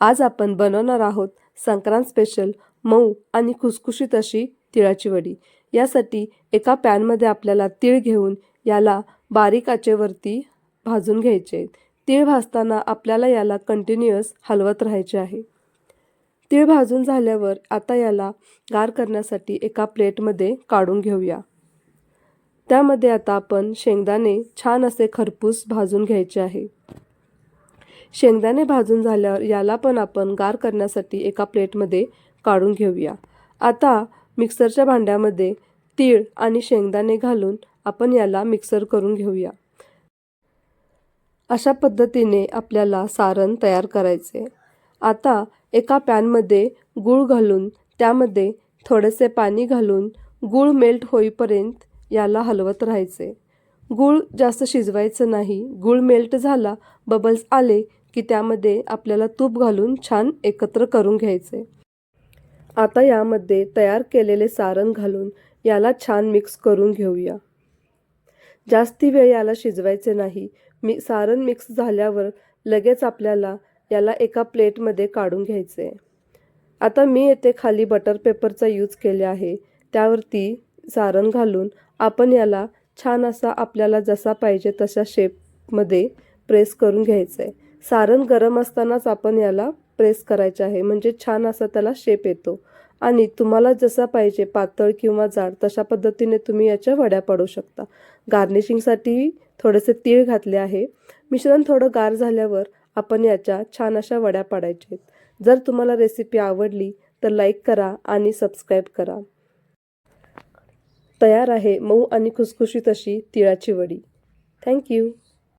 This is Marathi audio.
आज आपण बनवणार आहोत संक्रांत स्पेशल मऊ आणि खुसखुशीत अशी तिळाची वडी. यासाठी एका पॅनमध्ये आपल्याला तीळ घेऊन याला बारीक आचेवरती भाजून घ्यायचे. तीळ भाजताना आपल्याला याला कंटिन्युअस हलवत राहायचे आहे. तीळ भाजून झाल्यावर आता याला गार करण्यासाठी एका प्लेटमध्ये काढून घेऊया. त्यामध्ये आता आपण शेंगदाणे छान असे खरपूस भाजून घ्यायचे आहे. शेंगदाणे भाजून झाल्यावर याला पण आपण गार करण्यासाठी एका प्लेटमध्ये काढून घेऊया. आता मिक्सरच्या भांड्यामध्ये तीळ आणि शेंगदाणे घालून आपण याला मिक्सर करून घेऊया. अशा पद्धतीने आपल्याला सारण तयार करायचे. आता एका पॅनमध्ये गूळ घालून त्यामध्ये थोडेसे पाणी घालून गूळ मेल्ट होईपर्यंत याला हलवत राहायचे. गूळ जास्त शिजवायचं नाही. गूळ मेल्ट झाला बबल्स आले की त्यामध्ये आपल्याला तूप घालून छान एकत्र करून घ्यायचे. आता यामध्ये तयार केलेले सारण घालून याला छान मिक्स करून घेऊया. जास्ती वेळ याला शिजवायचे नाही. मी सारण मिक्स झाल्यावर लगेच आपल्याला याला एका प्लेटमध्ये काढून घ्यायचे. आता मी येथे खाली बटर पेपरचा यूज केले आहे. त्यावरती सारण घालून आपण याला छान असा आपल्याला जसा पाहिजे तशा शेपमध्ये प्रेस करून घ्यायचं. आहे सारण गरम असतानाच आपण याला प्रेस करायचे आहे. म्हणजे छान असा त्याला शेप येतो. आणि तुम्हाला जसा पाहिजे पातळ किंवा जाड तशा पद्धतीने तुम्ही याच्या वड्या पाडू शकता. गार्निशिंगसाठी थोडेसे तीळ घातले आहे. मिश्रण थोडं गार झाल्यावर आपण याच्या छान अशा वड्या पाडायच्या आहेत. जर तुम्हाला रेसिपी आवडली तर लाईक करा आणि सबस्क्राईब करा. तयार आहे मऊ आणि खुसखुशीत अशी तिळाची वडी. थँक्यू